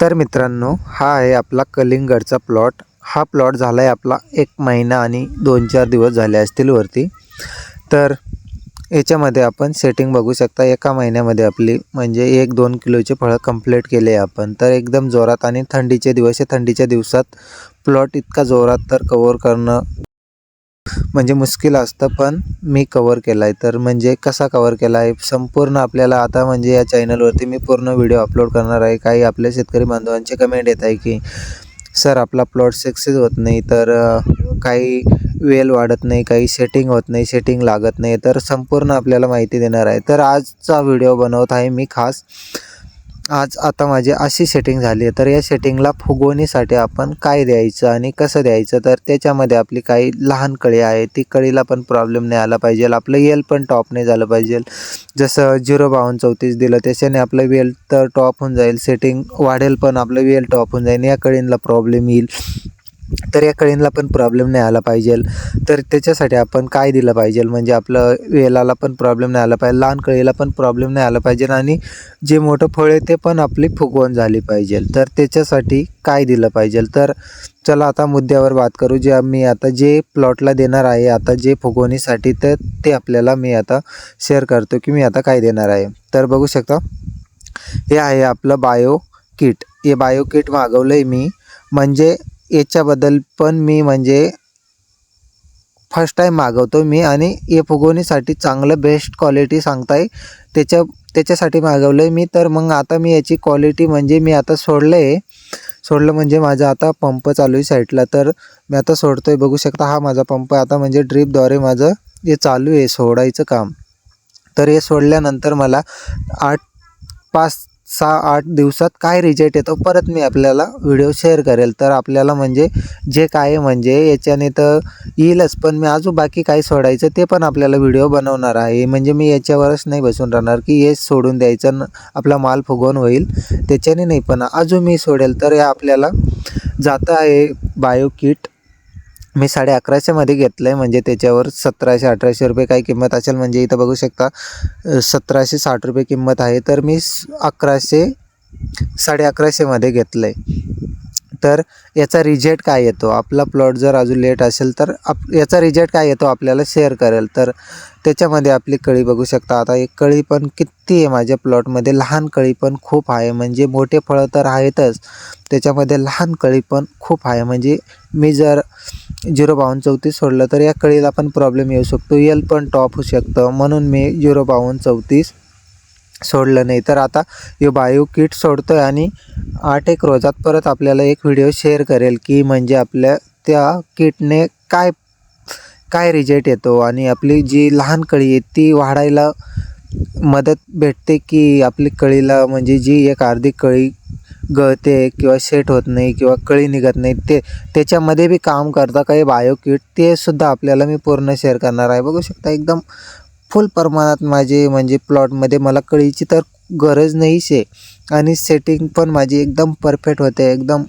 तर मित्रांनो हा आहे आपला कलिंगडचा प्लॉट. हा प्लॉट झाला आहे आपला एक महिना आणि दोन चार दिवस झाले असतील वरती. तर याच्यामध्ये आपण सेटिंग बघू शकता एका महिन्यामध्ये आपली म्हणजे एक दोन किलोचे फळं कंप्लीट केले आहे आपण. तर एकदम जोरात आणि थंडीचे दिवस आहे. थंडीच्या दिवसात प्लॉट इतका जोरात तर कवर करणं म्हणजे मुश्किल असतं पण मी कवर केला आहे तर म्हणजे कसा कवर केला आहे संपूर्ण आपल्याला आता म्हणजे या चॅनलवरती मी पूर्ण व्हिडिओ अपलोड करणार आहे. काही आपल्या शेतकरी बांधवांचे कमेंट येत आहे की सर आपला प्लॉट सक्सेस होत नाही तर काही वेल वाढत नाही काही सेटिंग होत नाही सेटिंग लागत नाही. तर संपूर्ण आपल्याला माहिती देणार आहे. तर आजचा व्हिडिओ बनवत आहे मी खास. आज आता माझी अशी सेटिंग झाली आहे तर या सेटिंगला फुगवणीसाठी आपण काय द्यायचं आणि कसं द्यायचं? तर त्याच्यामध्ये आपली काही लहान कळी आहे ती कळीला पण प्रॉब्लेम नाही आला पाहिजे. आपलं येल पण टॉप नाही झालं पाहिजे. जसं झिरो बावन्न चौतीस दिलं त्याच्याने आपलं वेल तर टॉप होऊन जाईल. सेटिंग वाढेल पण आपलं वेल टॉप होऊन जाईल. या कळींना प्रॉब्लेम येईल. तर या कळींना पण प्रॉब्लेम नाही आला पाहिजे. तर त्याच्यासाठी आपण काय दिलं पाहिजे? म्हणजे आपलं वेलाला पण प्रॉब्लेम नाही आला पाहिजे लहान कळीला पण प्रॉब्लेम नाही आला पाहिजे आणि जे मोठं फळ आहे ते पण आपली फुगवण झाली पाहिजे. तर त्याच्यासाठी काय दिलं पाहिजे? तर चला आता मुद्द्यावर बात करू. जे मी आता जे प्लॉटला देणार आहे आता जे फुगवणीसाठी तर ते आपल्याला मी आता शेअर करतो की मी आता काय देणार आहे. तर बघू शकता हे आहे आपलं बायो किट हे बायो किट मागवलं आहे मी. म्हणजे याच्याबद्दल पण मी म्हणजे फर्स्ट टाईम मागवतो मी आणि हे फुगवणीसाठी चांगलं बेस्ट क्वालिटी सांगताय. त्याच्या त्याच्यासाठी मागवलं आहे मी. तर मग आता मी याची क्वालिटी म्हणजे मी आता सोडलं आहे सोडलं म्हणजे माझा आता पंप चालू आहे साईडला तर मी आता सोडतो आहे बघू शकता हा माझा पंप आहे. आता म्हणजे ड्रीपद्वारे माझं हे चालू आहे सोडायचं काम. तर हे सोडल्यानंतर मला आठ पाच सहा आठ दिवसात काय रिजेक्ट येतो परत मी आपल्याला व्हिडिओ शेअर करेल. तर आपल्याला म्हणजे जे काय आहे म्हणजे याच्याने तर येईलच पण मी अजून बाकी काय सोडायचं ते पण आपल्याला व्हिडिओ बनवणार आहे. म्हणजे मी याच्यावरच नाही बसून राहणार की हे सोडून द्यायचं आपला माल फुगवून होईल. त्याच्याने नाही पण अजून मी सोडेल. तर हे आपल्याला जातं आहे बायो किट मी साडे अकराशेमध्ये घेतलं आहे म्हणजे त्याच्यावर सतराशे अठराशे रुपये काही किंमत असेल म्हणजे इथं बघू शकता सतराशे साठ रुपये किंमत आहे. तर मी अकराशे साडे अकराशेमध्ये घेतलं आहे तर याचा रिजेक्ट काय येतो? आपला प्लॉट जर अजून लेट असेल तर आप याचा रिजेक्ट काय येतो? आपल्याला शेअर करेल. तर त्याच्यामध्ये आपली कळी बघू शकता. आता एक कळी पण किती आहे माझ्या प्लॉटमध्ये? लहान कळी पण खूप आहे. म्हणजे मोठे फळं तर आहेतच. त्याच्यामध्ये लहान कळी पण खूप आहे. म्हणजे मी जर झिरो बावन्न चौतीस सोडलं तर या कळीला पण प्रॉब्लेम येऊ शकतो. यल पण टॉप होऊ शकतं. म्हणून मी झिरो बावन्न चौतीस सोडलं नाही. तर आता हे बायो किट सोडतो आहे आणि आठ एक रोजात परत आपल्याला एक व्हिडिओ शेअर करेल की म्हणजे आपल्या त्या किटने काय काय रिजल्ट येतो आणि आपली जी लहान कळी आहे ती वाढायला मदत भेटते की आपली कळीला म्हणजे जी एक अर्धी कळी गळते किंवा सेट होत नाही किंवा कळी निघत नाही ते त्याच्यामध्ये बी काम करता काही बायो किट ते सुद्धा आपल्याला मी पूर्ण शेअर करणार आहे. बघू शकता एकदम फुल प्रमाणात माझे म्हणजे प्लॉटमध्ये मला कळीची तर गरज नाहीच आहे आणि सेटिंग पण माझी एकदम परफेक्ट होते एकदम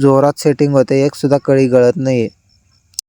जोरात सेटिंग होते एकसुद्धा कळी गळत नाही आहे